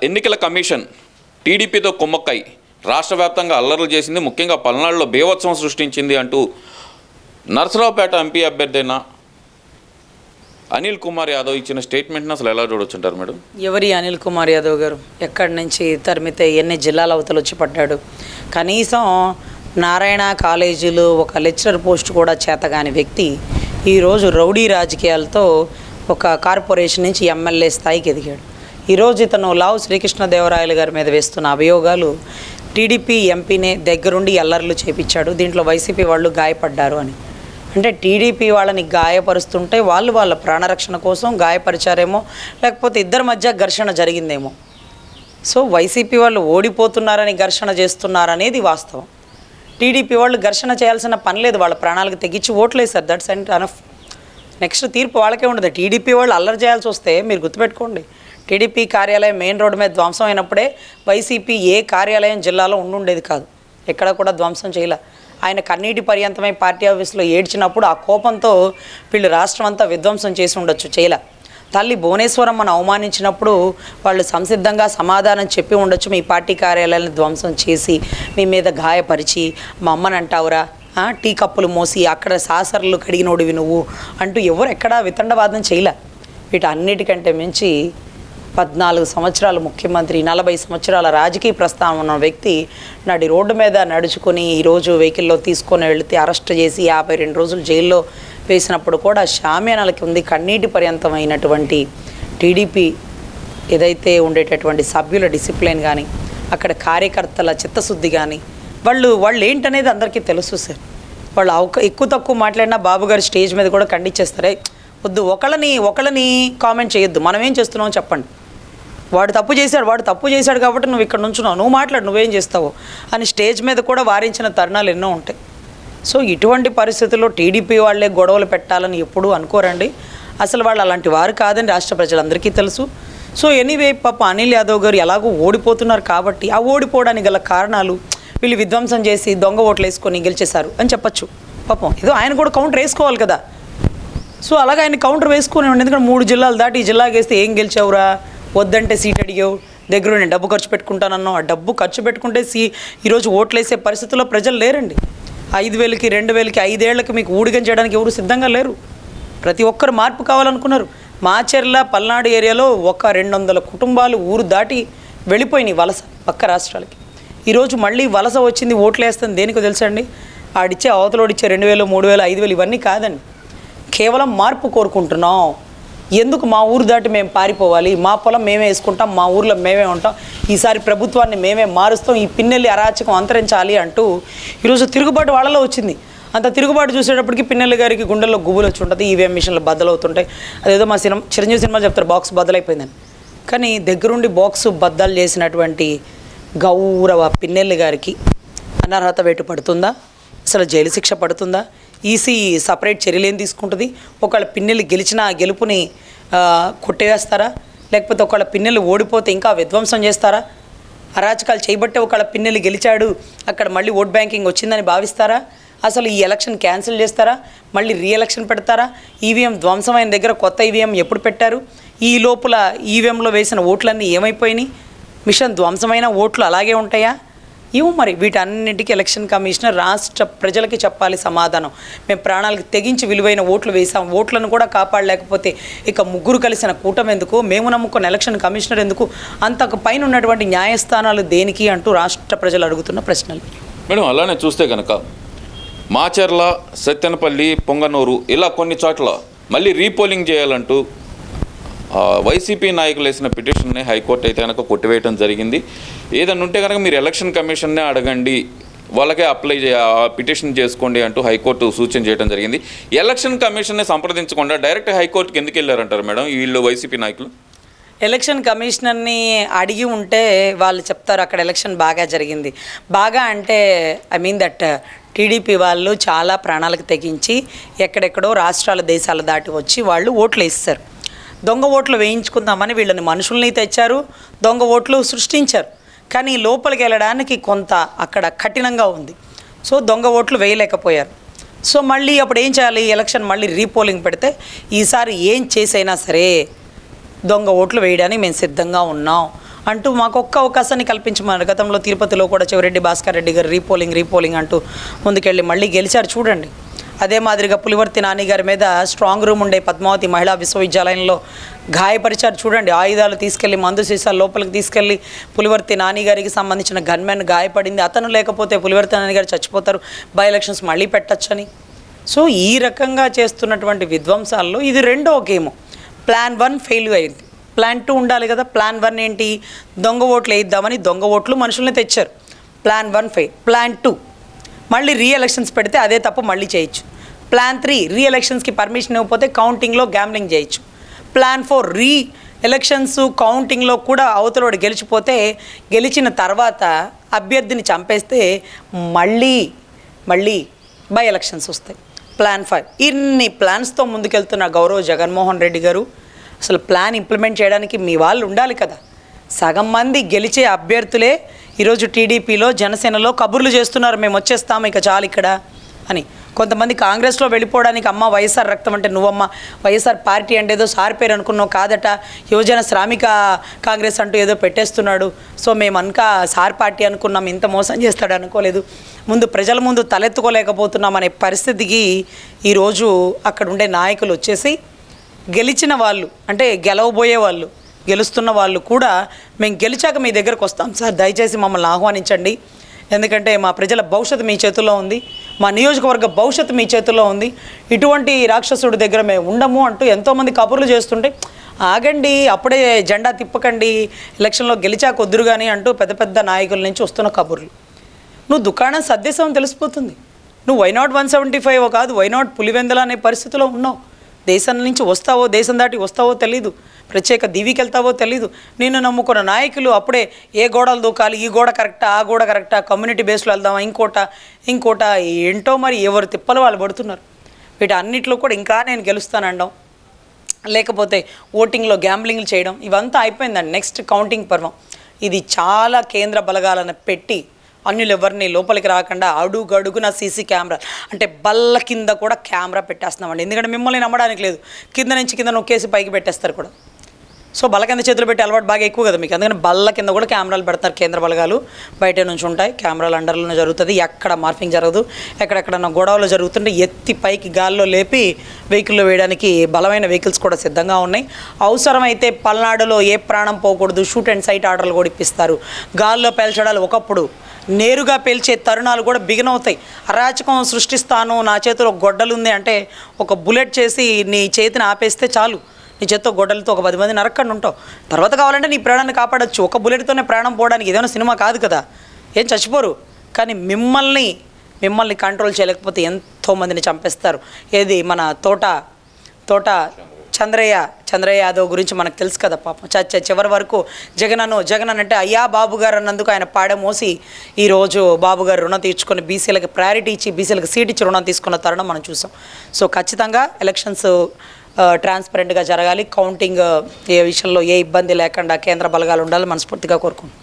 ఎన్నికల కమిషన్ టీడీపీతో కుమ్మక్కై రాష్ట్ర వ్యాప్తంగా అల్లర్లు చేసింది. ముఖ్యంగా పల్నాడులో బీభత్సం సృష్టించింది అంటూ నర్సరావుపేట ఎంపీ అభ్యర్థి అయిన అనిల్ కుమార్ యాదవ్ ఇచ్చిన స్టేట్మెంట్ని అసలు ఎలా చూడొచ్చుంటారు మేడం? ఎవరి అనిల్ కుమార్ యాదవ్ గారు? ఎక్కడి నుంచి తరిమితే ఎన్ని జిల్లాల అవతల వచ్చి పడ్డాడు? కనీసం నారాయణ కాలేజీలో ఒక లెక్చరర్ పోస్ట్ కూడా చేతగాని వ్యక్తి ఈరోజు రౌడీ రాజకీయాలతో ఒక కార్పొరేషన్ నుంచి ఎమ్మెల్యే స్థాయికి ఎదిగాడు. ఈరోజు ఇతను లావు శ్రీకృష్ణదేవరాయలు గారి మీద వేస్తున్న అభియోగాలు టీడీపీ ఎంపీనే దగ్గరుండి అల్లర్లు చేపించాడు. దీంట్లో వైసీపీ వాళ్ళు గాయపడ్డారు అని. అంటే టీడీపీ వాళ్ళని గాయపరుస్తుంటే వాళ్ళు వాళ్ళ ప్రాణరక్షణ కోసం గాయపరిచారేమో లేకపోతే ఇద్దరి మధ్య ఘర్షణ జరిగిందేమో. సో వైసీపీ వాళ్ళు ఓడిపోతున్నారని ఘర్షణ చేస్తున్నారనేది వాస్తవం. టీడీపీ వాళ్ళు ఘర్షణ చేయాల్సిన పని లేదు. వాళ్ళ ప్రాణాలకు తెగించి ఓట్లేసారు దట్స్ అండ్ అనఫ్ నెక్స్ట్ తీర్పు వాళ్ళకే ఉండదు. టీడీపీ వాళ్ళు అల్లరి చేయాల్సి వస్తే మీరు గుర్తుపెట్టుకోండి. టీడీపీ కార్యాలయం మెయిన్ రోడ్డు మీద ధ్వంసం అయినప్పుడే వైసీపీ ఏ కార్యాలయం జిల్లాలో ఉండుండేది కాదు. ఎక్కడ కూడా ధ్వంసం చేయలే. ఆయన కన్నీటి పర్యంతమై పార్టీ ఆఫీస్లో ఏడ్చినప్పుడు ఆ కోపంతో వీళ్ళు రాష్ట్రం అంతా విధ్వంసం చేసి ఉండొచ్చు చేయలే. తల్లి భువనేశ్వరమ్మను అవమానించినప్పుడు వాళ్ళు సంసిద్ధంగా సమాధానం చెప్పి ఉండొచ్చు మీ పార్టీ కార్యాలయాలను ధ్వంసం చేసి మీ మీద గాయపరిచి మా అమ్మని అంటావురా టీ కప్పులు మోసి అక్కడ సాసర్లు కడిగినోడివి నువ్వు అంటూ ఎవరు ఎక్కడా వితండవాదం చేయలే. వీటన్నిటికంటే మించి పద్నాలుగు సంవత్సరాలు ముఖ్యమంత్రి నలభై సంవత్సరాల రాజకీయ ప్రస్థానం ఉన్న వ్యక్తి నాటి రోడ్డు మీద నడుచుకుని ఈరోజు వెహికల్లో తీసుకొని వెళితే అరెస్ట్ చేసి యాభై రెండు రోజులు జైల్లో వేసినప్పుడు కూడా షామ్యానాలకి ఉంది. కన్నీటి పర్యంతమైనటువంటి టీడీపీ ఏదైతే ఉండేటటువంటి సభ్యుల డిసిప్లిన్ కానీ అక్కడ కార్యకర్తల చిత్తశుద్ధి కానీ వాళ్ళు వాళ్ళు ఏంటనేది అందరికీ తెలుసు సార్. వాళ్ళు అవక ఎక్కువ తక్కువ మాట్లాడినా బాబు గారు స్టేజ్ మీద కూడా ఖండించేస్తారే. వద్దు ఒకళ్ళని ఒకళ్ళని కామెంట్ చేయొద్దు. మనం ఏం చేస్తున్నామో చెప్పండి. వాడు తప్పు చేశాడు వాడు తప్పు చేశాడు కాబట్టి నువ్వు ఇక్కడ నుంచున్నావు. నువ్వు మాట్లాడు నువ్వేం చేస్తావు? అని స్టేజ్ మీద కూడా వారించిన తరుణాలు ఎన్నో ఉంటాయి. సో ఇటువంటి పరిస్థితుల్లో టీడీపీ వాళ్ళే గొడవలు పెట్టాలని ఎప్పుడూ అనుకోరండి. అసలు వాళ్ళు అలాంటి వారు కాదని రాష్ట్ర ప్రజలందరికీ తెలుసు. సో ఎనీవే పాప అనిల్ యాదవ్ గారు ఎలాగో ఓడిపోతున్నారు కాబట్టి ఆ ఓడిపోవడానికి గల కారణాలు వీళ్ళు విధ్వంసం చేసి దొంగ ఓట్లు వేసుకొని గెలిచేశారు అని చెప్పొచ్చు. పాపం ఏదో ఆయన కూడా కౌంటర్ వేసుకోవాలి కదా. సో అలాగే ఆయన కౌంటర్ వేసుకుని ఎందుకంటే మూడు జిల్లాలు దాటి ఈ జిల్లాకి వేస్తే ఏం గెలిచావురా? వద్దంటే సీట్ అడిగావు దగ్గర నేను డబ్బు ఖర్చు పెట్టుకుంటానన్నావు. ఆ డబ్బు ఖర్చు పెట్టుకుంటే సీ ఈరోజు ఓట్లు వేసే పరిస్థితుల్లో ప్రజలు లేరండి. ఐదు వేలకి రెండు వేలకి ఐదేళ్ళకి మీకు ఊడిగం చేయడానికి ఎవరు సిద్ధంగా లేరు. ప్రతి ఒక్కరు మార్పు కావాలనుకున్నారు. మాచెర్ల పల్నాడు ఏరియాలో ఒక రెండు వందల కుటుంబాలు ఊరు దాటి వెళ్ళిపోయినాయి వలస పక్క రాష్ట్రాలకి. ఈరోజు మళ్ళీ వలస వచ్చింది ఓట్లు వేస్తుంది దేనికో తెలుసా అండి? ఆడిచ్చే అవతలోడిచ్చే రెండు వేలు మూడు వేలు ఐదు వేలు ఇవన్నీ కాదండి. కేవలం మార్పు కోరుకుంటున్నాం. ఎందుకు మా ఊరు దాటి మేము పారిపోవాలి? మా పొలం మేమే వేసుకుంటాం మా ఊర్లో మేమే ఉంటాం. ఈసారి ప్రభుత్వాన్ని మేమే మారుస్తాం ఈ పిన్నెల్లి అరాచకం అంతరించాలి అంటూ ఈరోజు తిరుగుబాటు వాళ్ళలో వచ్చింది. అంత తిరుగుబాటు చూసేటప్పటికి పిన్నెల్లి గారికి గుండెల్లో గుబులు వచ్చి ఉంటుంది ఈవీఎం మిషన్లు బద్దలవుతుంటాయి. అదేదో మా సినిమా చిరంజీవి సినిమా చెప్తారు బాక్స్ బద్దలైపోయిందని. కానీ దగ్గరుండి బాక్స్ బద్దలు చేసినటువంటి గౌరవ పిన్నెల్లి గారికి అనర్హత వేటు పడుతుందా? అసలు జైలు శిక్ష పడుతుందా? ఈసీ సపరేట్ చర్యలు ఏం తీసుకుంటుంది? ఒకవేళ పిన్నెలు గెలిచిన గెలుపుని కొట్టేస్తారా? లేకపోతే ఒకవేళ పిన్నెలు ఓడిపోతే ఇంకా విధ్వంసం చేస్తారా? అరాచకాలు చేయబట్టే ఒకవేళ పిన్నెలు గెలిచాడు అక్కడ మళ్ళీ ఓట్ బ్యాంకింగ్ వచ్చిందని భావిస్తారా? అసలు ఈ ఎలక్షన్ క్యాన్సిల్ చేస్తారా? మళ్ళీ రీఎలక్షన్ పెడతారా? ఈవీఎం ధ్వంసమైన దగ్గర కొత్త ఈవీఎం ఎప్పుడు పెట్టారు? ఈ లోపల ఈవీఎంలో వేసిన ఓట్లన్నీ ఏమైపోయినాయి? మిషన్ ధ్వంసమైన ఓట్లు అలాగే ఉంటాయా? ఇవి మరి. వీటన్నిటికీ ఎలక్షన్ కమిషనర్ రాష్ట్ర ప్రజలకి చెప్పాలి సమాధానం. మేము ప్రాణాలకు తెగించి విలువైన ఓట్లు వేసాం ఓట్లను కూడా కాపాడలేకపోతే ఇక ముగ్గురు కలిసిన కూటమి ఎందుకు? మేము నమ్ముకున్న ఎలక్షన్ కమిషనర్ ఎందుకు? అంతకు పైన ఉన్నటువంటి న్యాయస్థానాలు దేనికి అంటూ రాష్ట్ర ప్రజలు అడుగుతున్న ప్రశ్నలు. మేడం అలానే చూస్తే కనుక మాచర్ల సత్తెనపల్లి పొంగనూరు ఇలా కొన్ని చోట్ల మళ్ళీ రీపోలింగ్ చేయాలంటూ వైసీపీ నాయకులు వేసిన పిటిషన్ని హైకోర్టు అయితే కనుక కొట్టివేయడం జరిగింది. ఏదన్నా ఉంటే కనుక మీరు ఎలక్షన్ కమిషన్నే అడగండి వాళ్ళకే అప్లై పిటిషన్ చేసుకోండి అంటూ హైకోర్టు సూచన చేయడం జరిగింది. ఎలక్షన్ కమిషన్ని సంప్రదించకుండా డైరెక్ట్ హైకోర్టుకి ఎందుకు వెళ్ళారంటారు మేడం వీళ్ళు వైసీపీ నాయకులు? ఎలక్షన్ కమిషనర్ని అడిగి ఉంటే వాళ్ళు చెప్తారు అక్కడ ఎలక్షన్ బాగా జరిగింది. బాగా అంటే ఐ మీన్ దట్ టీడీపీ వాళ్ళు చాలా ప్రాణాలకు తెగించి ఎక్కడెక్కడో రాష్ట్రాల దేశాల దాటి వచ్చి వాళ్ళు ఓట్లు వేస్తారు. దొంగ ఓట్లు వేయించుకుందామని వీళ్ళని మనుషుల్ని తెచ్చారు దొంగ ఓట్లు సృష్టించారు. కానీ లోపలికి వెళ్ళడానికి కొంత అక్కడ కఠినంగా ఉంది. సో దొంగ ఓట్లు వేయలేకపోయారు. సో మళ్ళీ అప్పుడు ఏం చేయాలి? ఎలక్షన్ మళ్ళీ రీపోలింగ్ పెడితే ఈసారి ఏం చేసైనా సరే దొంగ ఓట్లు వేయడానికి మేము సిద్ధంగా ఉన్నాం అంటూ మాకు ఒక్క అవకాశాన్ని కల్పించమన్నారు గతంలో తిరుపతిలో కూడా చివరెడ్డి భాస్కర్ రెడ్డి గారు రీపోలింగ్ రీపోలింగ్ అంటూ ముందుకెళ్ళి మళ్ళీ గెలిచారు. చూడండి. అదే మాదిరిగా పులివర్తి నాని గారి మీద స్ట్రాంగ్ రూమ్ ఉండే పద్మావతి మహిళా విశ్వవిద్యాలయంలో గాయపరిచారు. చూడండి ఆయుధాలు తీసుకెళ్ళి మందు సీసాలు లోపలికి తీసుకెళ్ళి పులివర్తి నాని గారికి సంబంధించిన గన్మెన్ గాయపడింది. అతను లేకపోతే పులివర్తి నాని గారు చచ్చిపోతారు. బై ఎలక్షన్స్ మళ్ళీ పెట్టచ్చని. సో ఈ రకంగా చేస్తున్నటువంటి విధ్వంసాల్లో ఇది రెండో గేమ్. ప్లాన్ వన్ ఫెయిల్ అయింది. ప్లాన్ టూ ఉండాలి కదా. ప్లాన్ వన్ ఏంటి? దొంగ ఓట్లు వేయిద్దామని దొంగ ఓట్లు మనుషుల్ని తెచ్చారు. Plan one fail. Plan two. మళ్ళీ రీ ఎలక్షన్స్ పెడితే అదే తప్పు మళ్ళీ చేయొచ్చు. ప్లాన్ త్రీ రీ ఎలక్షన్స్కి పర్మిషన్ ఇవ్వకపోతే కౌంటింగ్లో గ్యామ్లింగ్ చేయొచ్చు. ప్లాన్ ఫోర్ రీ ఎలక్షన్స్ కౌంటింగ్లో కూడా అవతలోడు గెలిచిపోతే గెలిచిన తర్వాత అభ్యర్థిని చంపేస్తే మళ్ళీ మళ్ళీ బై ఎలక్షన్స్ వస్తాయి. ప్లాన్ ఫైవ్ ఇన్ని ప్లాన్స్తో ముందుకెళ్తున్న గౌరవ్ జగన్మోహన్ రెడ్డి గారు అసలు ప్లాన్ ఇంప్లిమెంట్ చేయడానికి మీ వాళ్ళు ఉండాలి కదా. సగం మంది గెలిచే అభ్యర్థులే ఈరోజు టీడీపీలో జనసేనలో కబుర్లు చేస్తున్నారు మేము వచ్చేస్తాము ఇక చాలు ఇక్కడ అని. కొంతమంది కాంగ్రెస్లో వెళ్ళిపోవడానికి అమ్మ వైఎస్ఆర్ రక్తం అంటే నువ్వమ్మ వైఎస్ఆర్ పార్టీ అంటే ఏదో సార్ పేరు అనుకున్నావు కాదట యువజన శ్రామిక కాంగ్రెస్ అంటూ ఏదో పెట్టేస్తున్నాడు సో మేము అనక సార్ పార్టీ అనుకున్నాం ఇంత మోసం చేస్తాడు అనుకోలేదు. ముందు ప్రజల ముందు తలెత్తుకోలేకపోతున్నాం అనే పరిస్థితికి ఈరోజు అక్కడ ఉండే నాయకులు వచ్చేసి గెలిచిన వాళ్ళు అంటే గెలవబోయే వాళ్ళు గెలుస్తున్న వాళ్ళు కూడా మేము గెలిచాక మీ దగ్గరకు వస్తాం. సార్ దయచేసి మమ్మల్ని ఆహ్వానించండి. ఎందుకంటే మా ప్రజల భవిష్యత్తు మీ చేతుల్లో ఉంది. మా నియోజకవర్గ భవిష్యత్తు మీ చేతుల్లో ఉంది. ఇటువంటి రాక్షసుడి దగ్గర మేము ఉండము అంటూ ఎంతోమంది కబుర్లు చేస్తుంటే ఆగండి అప్పుడే జెండా తిప్పకండి ఎలక్షన్లో గెలిచాక వద్దురు కానీ అంటూ పెద్ద పెద్ద నాయకుల నుంచి వస్తున్న కబుర్లు నువ్వు దుకాణం సర్దేశావని తెలిసిపోతుంది. నువ్వు why not one seventy five కాదు వైనాట్ పులివెందల అనే పరిస్థితిలో ఉన్నావు. దేశం నుంచి వస్తావో దేశం దాటి వస్తావో తెలీదు. ప్రత్యేక దివికి వెళ్తావో తెలీదు. నేను నమ్ముకున్న నాయకులు అప్పుడే ఏ గోడలు దూకాలి ఈ గోడ కరెక్టా ఆ గోడ కరెక్టా కమ్యూనిటీ బేస్లో వెళ్దామా ఇంకోట ఇంకోట ఏంటో మరి ఎవరు తిప్పలు వాళ్ళు పడుతున్నారు. వీటి అన్నిట్లో కూడా ఇంకా నేను గెలుస్తానండం. లేకపోతే ఓటింగ్లో గ్యాంబ్లింగ్లు చేయడం ఇవంతా అయిపోయిందండి. నెక్స్ట్ కౌంటింగ్ పర్వం. ఇది చాలా కేంద్ర బలగాలను పెట్టి అన్యులు ఎవరిని లోపలికి రాకుండా అడుగడుగున సీసీ కెమెరా అంటే బల్ల కింద కూడా కెమెరా పెట్టేస్తున్నామండి. ఎందుకంటే మిమ్మల్ని నమ్మడానికి లేదు. కింద నుంచి కింద నొక్కేసి పైకి పెట్టేస్తారు కూడా. సో బల్ల కింద చేతులు పెట్టి అలవాటు బాగా ఎక్కువ కదా మీకు. అందుకని బల్ల కింద కూడా కెమెరాలు పెడతారు కేంద్ర బలగాలు. బయట నుంచి ఉంటాయి. కెమెరాలు అండర్లోనే జరుగుతుంది. ఎక్కడ మార్ఫింగ్ జరగదు. ఎక్కడెక్కడన్నా గొడవలు జరుగుతుంటే ఎత్తి పైకి గాల్లో లేపి వెహికల్లో వేయడానికి బలమైన వెహికల్స్ కూడా సిద్ధంగా ఉన్నాయి. అవసరమైతే పల్నాడులో ఏ ప్రాణం పోకూడదు. షూట్ అండ్ సైట్ ఆర్డర్లు కూడా ఇప్పిస్తారు. గాల్లో పేల్చడాలు ఒకప్పుడు నేరుగా పేల్చే తరుణాలు కూడా బిగినవుతాయి అరాచకం సృష్టిస్తాను. నా చేతిలో గొడ్డలు ఉంది అంటే ఒక బుల్లెట్ చేసి నీ చేతిని ఆపేస్తే చాలు. నీ చేత్తో గొడ్డలతో ఒక పది మంది నరక్కండి ఉంటావు. తర్వాత కావాలంటే నీ ప్రాణాన్ని కాపాడొచ్చు. ఒక బుల్లెట్తోనే ప్రాణం పోవడానికి ఏదైనా సినిమా కాదు కదా. ఏం చచ్చిపోరు. కానీ మిమ్మల్ని మిమ్మల్ని కంట్రోల్ చేయలేకపోతే ఎంతో మందిని చంపేస్తారు. ఏది మన తోట తోట చంద్రయ్య చంద్రయ్య యాదవ్ గురించి మనకు తెలుసు కదా పాపం. చచ్చ చివరి వరకు జగనను జగన్ అంటే అయ్యా బాబు గారు అన్నందుకు ఆయన పాడ మోసి ఈరోజు బాబు గారు రుణం తీర్చుకొని బీసీలకు ప్రయారిటీ ఇచ్చి బీసీలకు సీట్ ఇచ్చి రుణం తీసుకున్న తరుణం మనం చూసాం. సో ఖచ్చితంగా ఎలక్షన్స్ ట్రాన్స్పరెంట్గా జరగాలి. కౌంటింగ్ ఏ విషయంలో ఏ ఇబ్బంది లేకుండా కేంద్ర బలగాలు ఉండాలి మనస్ఫూర్తిగా కోరుకుంటున్నాం.